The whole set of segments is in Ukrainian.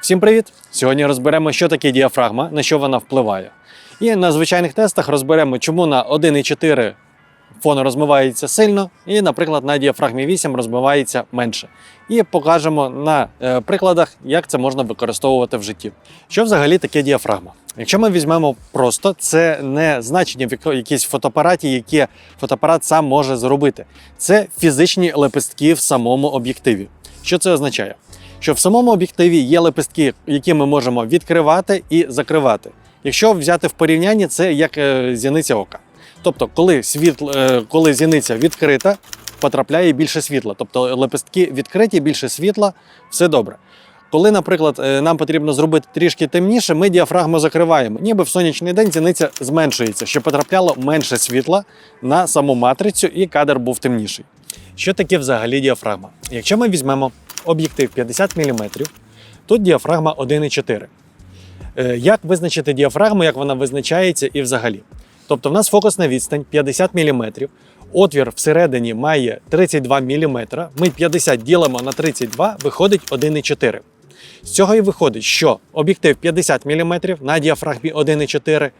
Всім привіт! Сьогодні розберемо, що таке діафрагма, на що вона впливає. І на звичайних тестах розберемо, чому на 1,4 фон розмивається сильно, і, наприклад, на діафрагмі 8 розмивається менше. І покажемо на е, прикладах, як це можна використовувати в житті. Що взагалі таке діафрагма? Якщо ми візьмемо просто, це не значення в якійсь фотоапараті, яке фотоапарат сам може зробити. Це фізичні лепестки в самому об'єктиві. Що це означає? Що в самому об'єктиві є лепестки, які ми можемо відкривати і закривати. Якщо взяти в порівнянні, це як е, зіниця ока. Тобто, коли світло, е, коли зіниця відкрита, потрапляє більше світла. Тобто лепестки відкриті, більше світла, все добре. Коли, наприклад, е, нам потрібно зробити трішки темніше, ми діафрагму закриваємо. Ніби в сонячний день зіниця зменшується, щоб потрапляло менше світла на саму матрицю і кадр був темніший. Що таке взагалі діафрагма? Якщо ми візьмемо об'єктив 50 мм, тут діафрагма 1,4. Е, Як визначити діафрагму, як вона визначається і взагалі? Тобто в нас фокусна відстань 50 мм, отвір всередині має 32 мм, ми 50 ділимо на 32, виходить 1,4. З цього і виходить, що об'єктив 50 мм на діафрагмі 1,4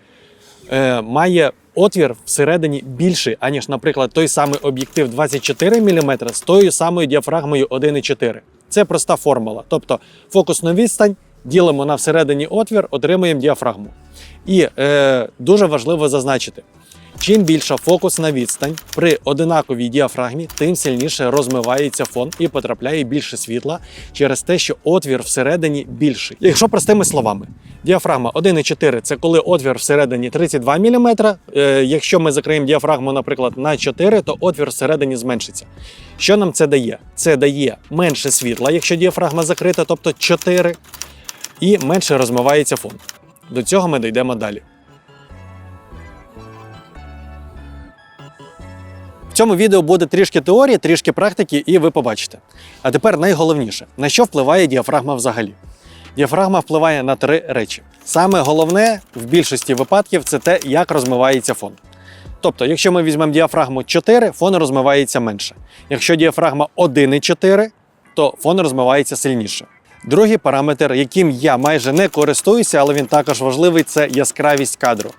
е, має отвір всередині більший, аніж, наприклад, той самий об'єктив 24 мм з тою самою діафрагмою 1,4. Це проста формула. Тобто фокусну відстань ділимо на всередині отвір, отримуємо діафрагму. І е, дуже важливо зазначити, чим більша фокусна відстань при одинаковій діафрагмі, тим сильніше розмивається фон і потрапляє більше світла через те, що отвір всередині більший. Якщо простими словами, діафрагма 1,4 це коли отвір всередині 32 мм. Е, якщо ми закриємо діафрагму, наприклад, на 4, то отвір всередині зменшиться. Що нам це дає? Це дає менше світла, якщо діафрагма закрита, тобто 4, і менше розмивається фон. До цього ми дійдемо далі. Цьому відео буде трішки теорії, трішки практики, і ви побачите. А тепер найголовніше, на що впливає діафрагма взагалі? Діафрагма впливає на три речі. Саме головне в більшості випадків це те, як розмивається фон. Тобто, якщо ми візьмемо діафрагму 4, фон розмивається менше. Якщо діафрагма 1,4, то фон розмивається сильніше. Другий параметр, яким я майже не користуюся, але він також важливий, це яскравість кадру.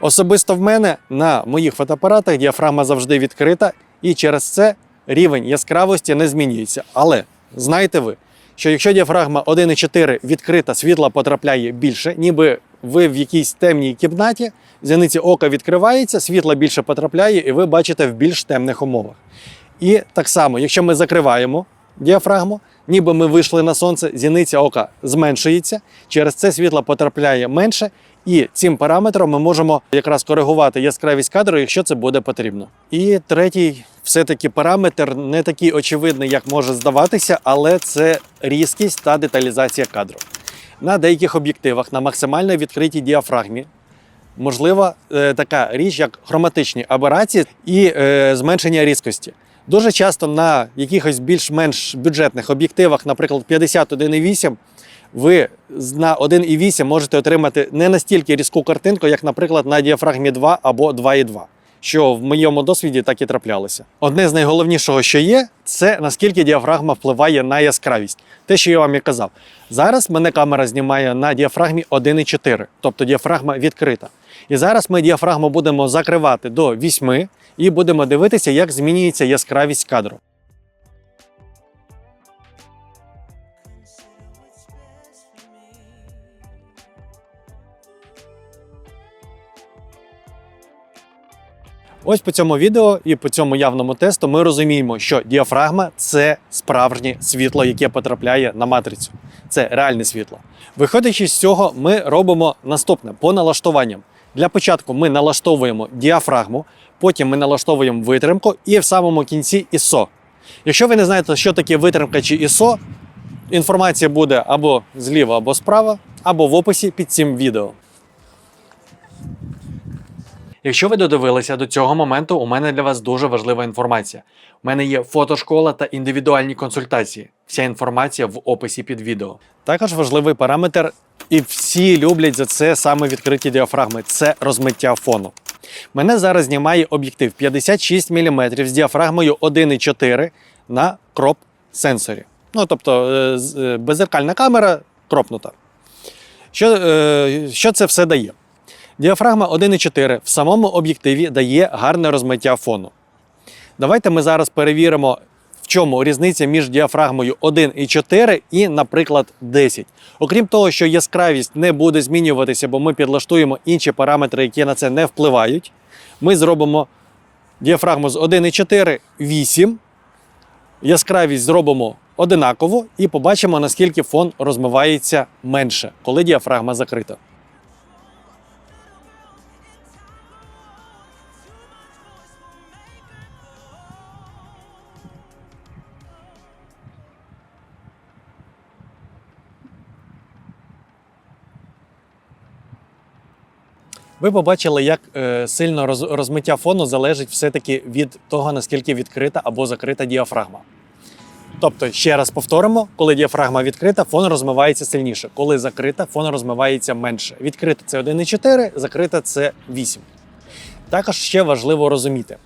Особисто в мене на моїх фотоапаратах діафрагма завжди відкрита, і через це рівень яскравості не змінюється. Але знаєте ви, що якщо діафрагма 1,4 відкрита, світла потрапляє більше, ніби ви в якійсь темній кімнаті, зіниці ока відкривається, світла більше потрапляє, і ви бачите в більш темних умовах. І так само, якщо ми закриваємо діафрагму, ніби ми вийшли на сонце, зіниця ока зменшується, через це світло потрапляє менше, і цим параметром ми можемо якраз коригувати яскравість кадру, якщо це буде потрібно. І третій, все-таки параметр не такий очевидний, як може здаватися, але це різкість та деталізація кадру. На деяких об'єктивах на максимально відкритій діафрагмі можлива е, така річ, як хроматичні аберації і е, зменшення різкості. Дуже часто на якихось більш-менш бюджетних об'єктивах, наприклад, 51,8, ви на 1,8 можете отримати не настільки різку картинку, як, наприклад, на діафрагмі 2 або 2,2. Що в моєму досвіді так і траплялося. Одне з найголовнішого, що є, це наскільки діафрагма впливає на яскравість. Те, що я вам і казав. Зараз мене камера знімає на діафрагмі 1,4, тобто діафрагма відкрита. І зараз ми діафрагму будемо закривати до 8 і будемо дивитися, як змінюється яскравість кадру. Ось по цьому відео і по цьому явному тесту ми розуміємо, що діафрагма це справжнє світло, яке потрапляє на матрицю. Це реальне світло. Виходячи з цього, ми робимо наступне по налаштуванням. Для початку ми налаштовуємо діафрагму, потім ми налаштовуємо витримку і в самому кінці ISO. Якщо ви не знаєте, що таке витримка чи ISO, інформація буде або зліва, або справа, або в описі під цим відео. Якщо ви додивилися до цього моменту, у мене для вас дуже важлива інформація. У мене є фотошкола та індивідуальні консультації. Вся інформація в описі під відео. Також важливий параметр, і всі люблять за це саме відкриті діафрагми це розмиття фону. Мене зараз знімає об'єктив 56 мм з діафрагмою 1,4 на кроп сенсорі. Ну тобто е, е, беззеркальна камера кропнута. Що, е, що це все дає? Діафрагма 1,4 в самому об'єктиві дає гарне розмиття фону. Давайте ми зараз перевіримо, в чому різниця між діафрагмою 1,4 і, наприклад, 10. Окрім того, що яскравість не буде змінюватися, бо ми підлаштуємо інші параметри, які на це не впливають. Ми зробимо діафрагму з 1,4 8. Яскравість зробимо одинаково і побачимо, наскільки фон розмивається менше, коли діафрагма закрита. Ви побачили, як е, сильно роз, розмиття фону залежить все-таки від того, наскільки відкрита або закрита діафрагма. Тобто, ще раз повторимо, коли діафрагма відкрита, фон розмивається сильніше. Коли закрита, фон розмивається менше. Відкрита це 1,4, закрита це 8. Також ще важливо розуміти: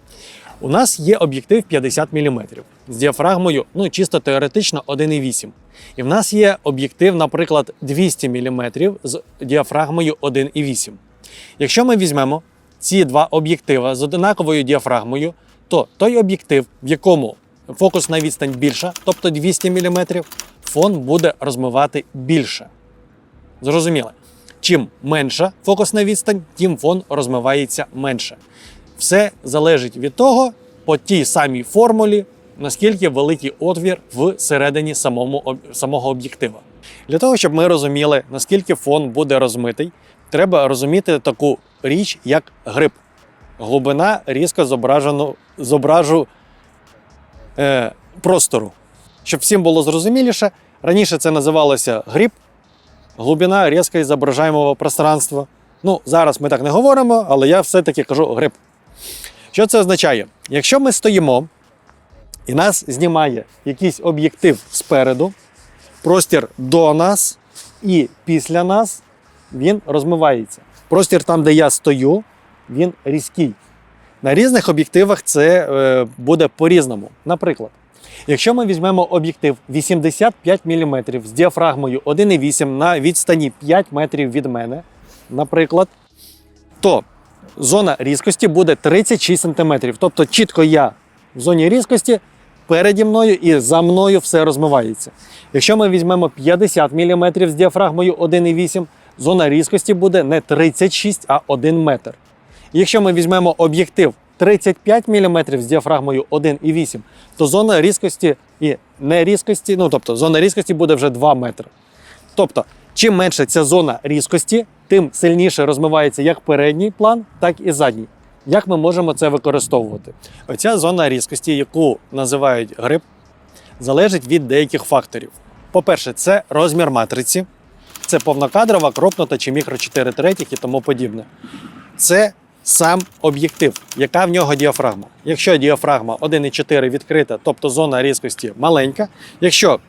у нас є об'єктив 50 мм з діафрагмою, ну чисто теоретично 1,8. І в нас є об'єктив, наприклад, 200 мм з діафрагмою 1,8. Якщо ми візьмемо ці два об'єктива з одинаковою діафрагмою, то той об'єктив, в якому фокусна відстань більша, тобто 200 мм, фон буде розмивати більше. Зрозуміло. Чим менша фокусна відстань, тим фон розмивається менше. Все залежить від того, по тій самій формулі, наскільки великий отвір всередині самому, самого об'єктива. Для того, щоб ми розуміли, наскільки фон буде розмитий, треба розуміти таку річ, як гриб. Глибина різко зображену, зображу е, простору. Щоб всім було зрозуміліше, раніше це називалося гриб, глибина різко зображаємого пространства. Ну, зараз ми так не говоримо, але я все-таки кажу гриб. Що це означає? Якщо ми стоїмо і нас знімає якийсь об'єктив спереду, простір до нас і після нас він розмивається. Простір там, де я стою, він різкий. На різних об'єктивах це е, буде по-різному. Наприклад, якщо ми візьмемо об'єктив 85 мм з діафрагмою 1,8 на відстані 5 метрів від мене, наприклад, то зона різкості буде 36 см. Тобто чітко я в зоні різкості, переді мною і за мною все розмивається. Якщо ми візьмемо 50 мм з діафрагмою 1,8, зона різкості буде не 36, а 1 метр. Якщо ми візьмемо об'єктив 35 мм з діафрагмою 1,8, то зона різкості і нерізкості, ну тобто зона різкості буде вже 2 метри. Тобто, чим менше ця зона різкості, тим сильніше розмивається як передній план, так і задній. Як ми можемо це використовувати? Оця зона різкості, яку називають гриб, залежить від деяких факторів. По-перше, це розмір матриці, це повнокадрова, кропнута чи мікро 4 третіх і тому подібне. Це сам об'єктив, яка в нього діафрагма. Якщо діафрагма 1,4 відкрита, тобто зона різкості маленька. Якщо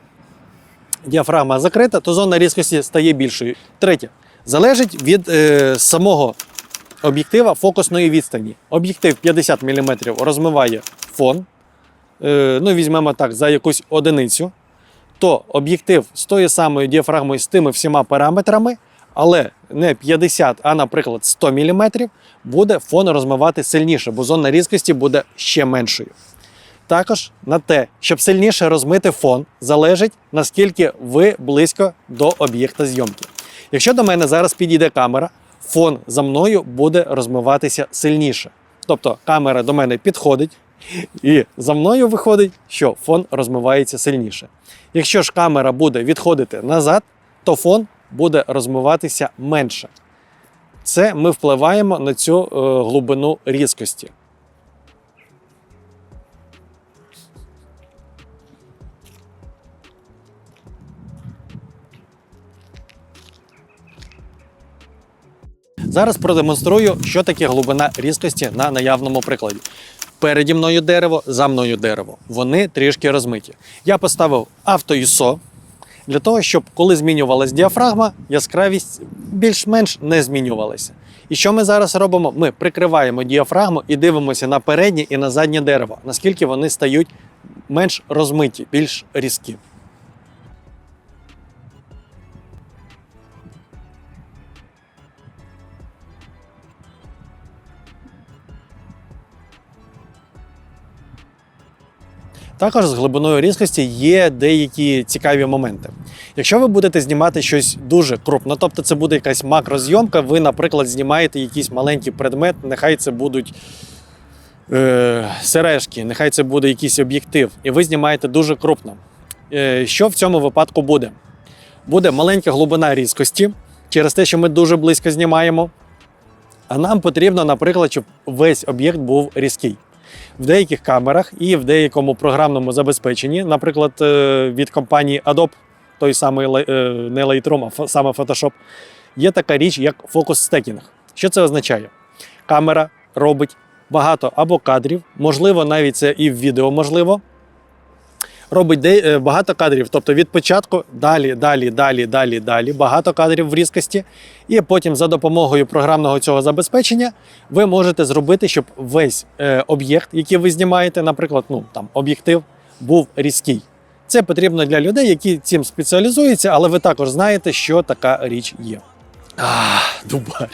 діафрагма закрита, то зона різкості стає більшою. Третє, залежить від е, самого об'єктива фокусної відстані. Об'єктив 50 мм розмиває фон. Е, ну, візьмемо так, за якусь одиницю. То об'єктив з тою самою діафрагмою, з тими всіма параметрами, але не 50, а, наприклад, 100 мм, буде фон розмивати сильніше, бо зона різкості буде ще меншою. Також на те, щоб сильніше розмити фон, залежить наскільки ви близько до об'єкта зйомки. Якщо до мене зараз підійде камера, фон за мною буде розмиватися сильніше. Тобто камера до мене підходить, і за мною виходить, що фон розмивається сильніше. Якщо ж камера буде відходити назад, то фон буде розмиватися менше. Це ми впливаємо на цю е, глибину різкості. Зараз продемонструю, що таке глибина різкості на наявному прикладі. Переді мною дерево, за мною дерево. Вони трішки розмиті. Я поставив авто ISO для того, щоб коли змінювалась діафрагма, яскравість більш-менш не змінювалася. І що ми зараз робимо? Ми прикриваємо діафрагму і дивимося на переднє і на заднє дерево, наскільки вони стають менш розмиті, більш різкі. Також з глибиною різкості є деякі цікаві моменти. Якщо ви будете знімати щось дуже крупно, тобто це буде якась макрозйомка, ви, наприклад, знімаєте якийсь маленький предмет, нехай це будуть е, сережки, нехай це буде якийсь об'єктив, і ви знімаєте дуже крупно. Е, що в цьому випадку буде? Буде маленька глибина різкості через те, що ми дуже близько знімаємо. А нам потрібно, наприклад, щоб весь об'єкт був різкий. В деяких камерах і в деякому програмному забезпеченні, наприклад, е, від компанії Adobe, той самий е, не Lightroom, а саме Photoshop, є така річ, як фокус стекінг. Що це означає? Камера робить багато або кадрів, можливо, навіть це і в відео можливо. Робить е, багато кадрів, тобто від початку далі, далі, далі, далі, далі, багато кадрів в різкості. І потім за допомогою програмного цього забезпечення ви можете зробити, щоб весь е, об'єкт, який ви знімаєте, наприклад, ну там об'єктив, був різкий. Це потрібно для людей, які цим спеціалізуються, але ви також знаєте, що така річ є. А, дубар.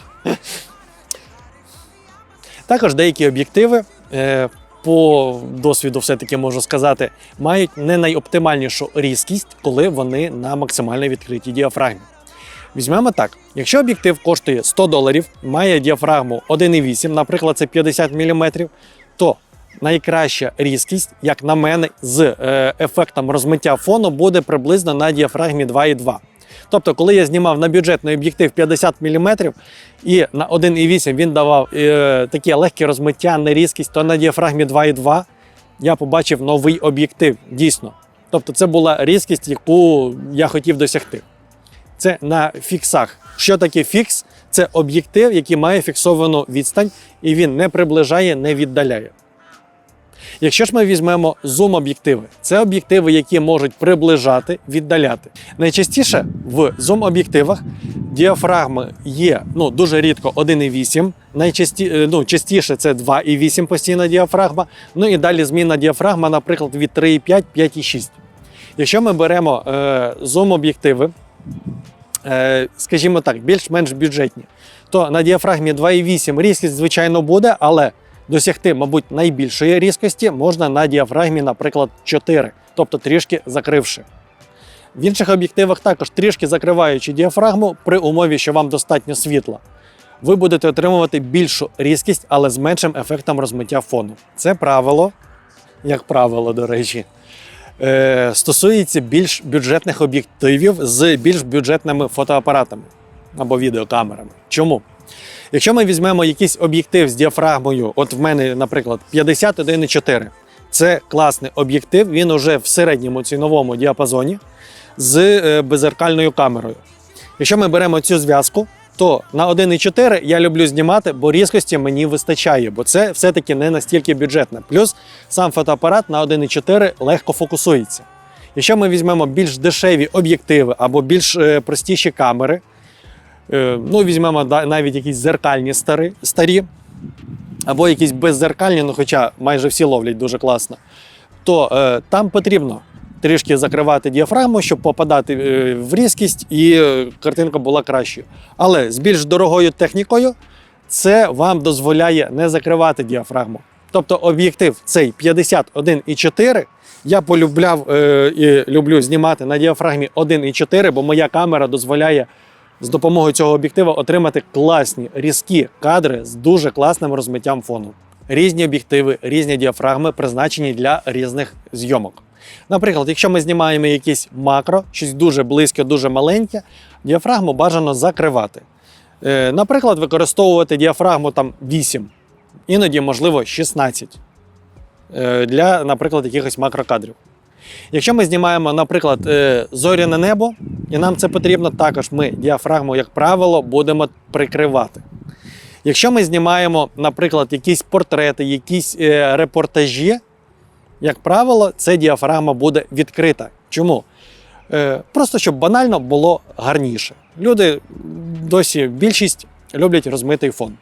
Також деякі об'єктиви, е, по досвіду, все-таки можу сказати, мають не найоптимальнішу різкість, коли вони на максимально відкритій діафрагмі. Візьмемо так: якщо об'єктив коштує 100 доларів, має діафрагму 1,8, наприклад, це 50 мм, то найкраща різкість, як на мене, з е, ефектом розмиття фону буде приблизно на діафрагмі 2,2. Тобто, коли я знімав на бюджетний об'єктив 50 мм і на 1,8 він давав е, таке легке розмиття, не різкість, то на діафрагмі 2,2 я побачив новий об'єктив. Дійсно. Тобто, це була різкість, яку я хотів досягти. Це на фіксах. Що таке фікс? Це об'єктив, який має фіксовану відстань, і він не приближає, не віддаляє. Якщо ж ми візьмемо зум-об'єктиви, це об'єктиви, які можуть приближати, віддаляти. Найчастіше в зум-об'єктивах діафрагми є ну, дуже рідко 1,8, найчасті, е, ну, частіше це 2,8 постійна діафрагма. Ну і далі змінна діафрагма, наприклад, від 3,5, 5,6. Якщо ми беремо е, зум-об'єктиви, е, скажімо так, більш-менш бюджетні, то на діафрагмі 2,8 різкість, звичайно, буде, але досягти, мабуть, найбільшої різкості можна на діафрагмі, наприклад, 4, тобто трішки закривши. В інших об'єктивах також трішки закриваючи діафрагму при умові, що вам достатньо світла. Ви будете отримувати більшу різкість, але з меншим ефектом розмиття фону. Це правило, як правило, до речі, е, стосується більш бюджетних об'єктивів з більш бюджетними фотоапаратами або відеокамерами. Чому? Якщо ми візьмемо якийсь об'єктив з діафрагмою, от в мене, наприклад, 51,4, це класний об'єктив, він уже в середньому ціновому діапазоні з е, беззеркальною камерою. Якщо ми беремо цю зв'язку, то на 1,4 я люблю знімати, бо різкості мені вистачає, бо це все-таки не настільки бюджетне. Плюс сам фотоапарат на 1,4 легко фокусується. Якщо ми візьмемо більш дешеві об'єктиви або більш е, простіші камери, ну візьмемо навіть якісь зеркальні старі, старі або якісь беззеркальні, ну хоча майже всі ловлять дуже класно, то е, там потрібно трішки закривати діафрагму, щоб попадати е, в різкість і е, картинка була кращою. Але з більш дорогою технікою це вам дозволяє не закривати діафрагму. Тобто об'єктив цей 51,4 я полюбляв е, і люблю знімати на діафрагмі 1,4, бо моя камера дозволяє з допомогою цього об'єктива отримати класні різкі кадри з дуже класним розмиттям фону. Різні об'єктиви, різні діафрагми призначені для різних зйомок. Наприклад, якщо ми знімаємо якісь макро, щось дуже близьке, дуже маленьке, діафрагму бажано закривати. Е, Наприклад, використовувати діафрагму там 8, іноді, можливо, 16 е, для, наприклад, якихось макрокадрів. Якщо ми знімаємо, наприклад, е, зоряне небо, і нам це потрібно, також ми діафрагму, як правило, будемо прикривати. Якщо ми знімаємо, наприклад, якісь портрети, якісь е, репортажі, як правило, ця діафрагма буде відкрита. Чому? Е, просто щоб банально було гарніше. Люди досі більшість люблять розмитий фон.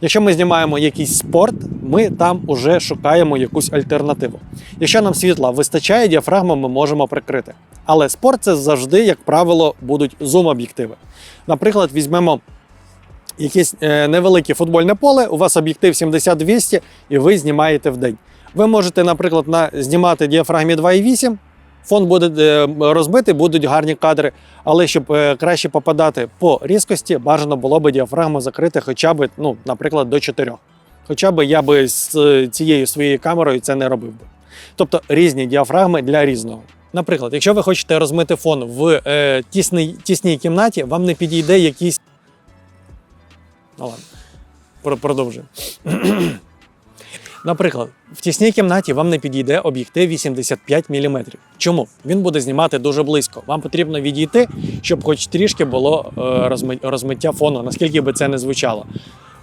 Якщо ми знімаємо якийсь спорт, ми там уже шукаємо якусь альтернативу. Якщо нам світла вистачає, діафрагму ми можемо прикрити. Але спорт це завжди, як правило, будуть зум-об'єктиви. Наприклад, візьмемо якесь е, невелике футбольне поле, у вас об'єктив 70-200 і ви знімаєте в день. Ви можете, наприклад, на, знімати діафрагмі 2.8, фон буде е, розбитий, будуть гарні кадри, але щоб е, краще попадати по різкості, бажано було би діафрагму закрити хоча б, ну, наприклад, до 4. Хоча б я би з е, цією своєю камерою це не робив би. Тобто різні діафрагми для різного. Наприклад, якщо ви хочете розмити фон в е, тісній, тісній кімнаті, вам не підійде якийсь. Ну ладно, продовжуємо. Наприклад, в тісній кімнаті вам не підійде об'єктив 85 мм. Чому? Він буде знімати дуже близько. Вам потрібно відійти, щоб хоч трішки було е, розмиття фону, наскільки би це не звучало.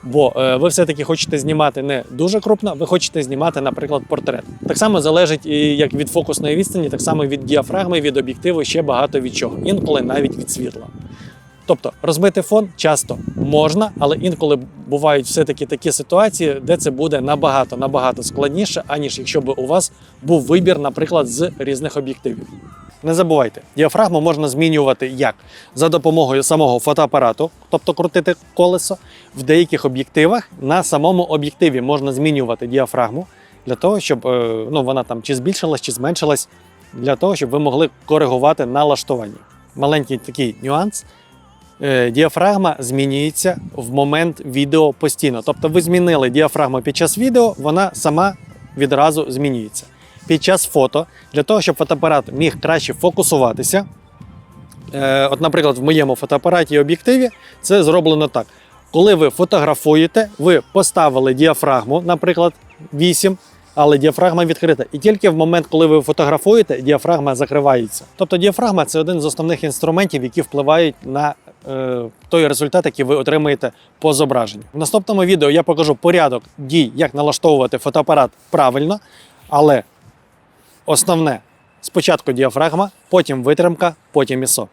Бо е, ви все-таки хочете знімати не дуже крупно, ви хочете знімати, наприклад, портрет. Так само залежить і як від фокусної відстані, так само від діафрагми, від об'єктиву, ще багато від чого. Інколи навіть від світла. Тобто розбити фон часто можна, але інколи бувають все-таки такі ситуації, де це буде набагато набагато складніше, аніж якщо б у вас був вибір, наприклад, з різних об'єктивів. Не забувайте, діафрагму можна змінювати як за допомогою самого фотоапарату, тобто крутити колесо. В деяких об'єктивах на самому об'єктиві можна змінювати діафрагму для того, щоб е, ну, вона там чи збільшилась, чи зменшилась, для того, щоб ви могли коригувати налаштування. Маленький такий нюанс. Е, Діафрагма змінюється в момент відео постійно. Тобто ви змінили діафрагму під час відео, вона сама відразу змінюється. Під час фото, для того, щоб фотоапарат міг краще фокусуватися. Е, От, наприклад, в моєму фотоапараті і об'єктиві це зроблено так. Коли ви фотографуєте, ви поставили діафрагму, наприклад, 8, але діафрагма відкрита. І тільки в момент, коли ви фотографуєте, діафрагма закривається. Тобто діафрагма це один з основних інструментів, які впливають на е, той результат, який ви отримаєте по зображенню. В наступному відео я покажу порядок дій, як налаштовувати фотоапарат правильно, але основне спочатку діафрагма, потім витримка, потім ISO.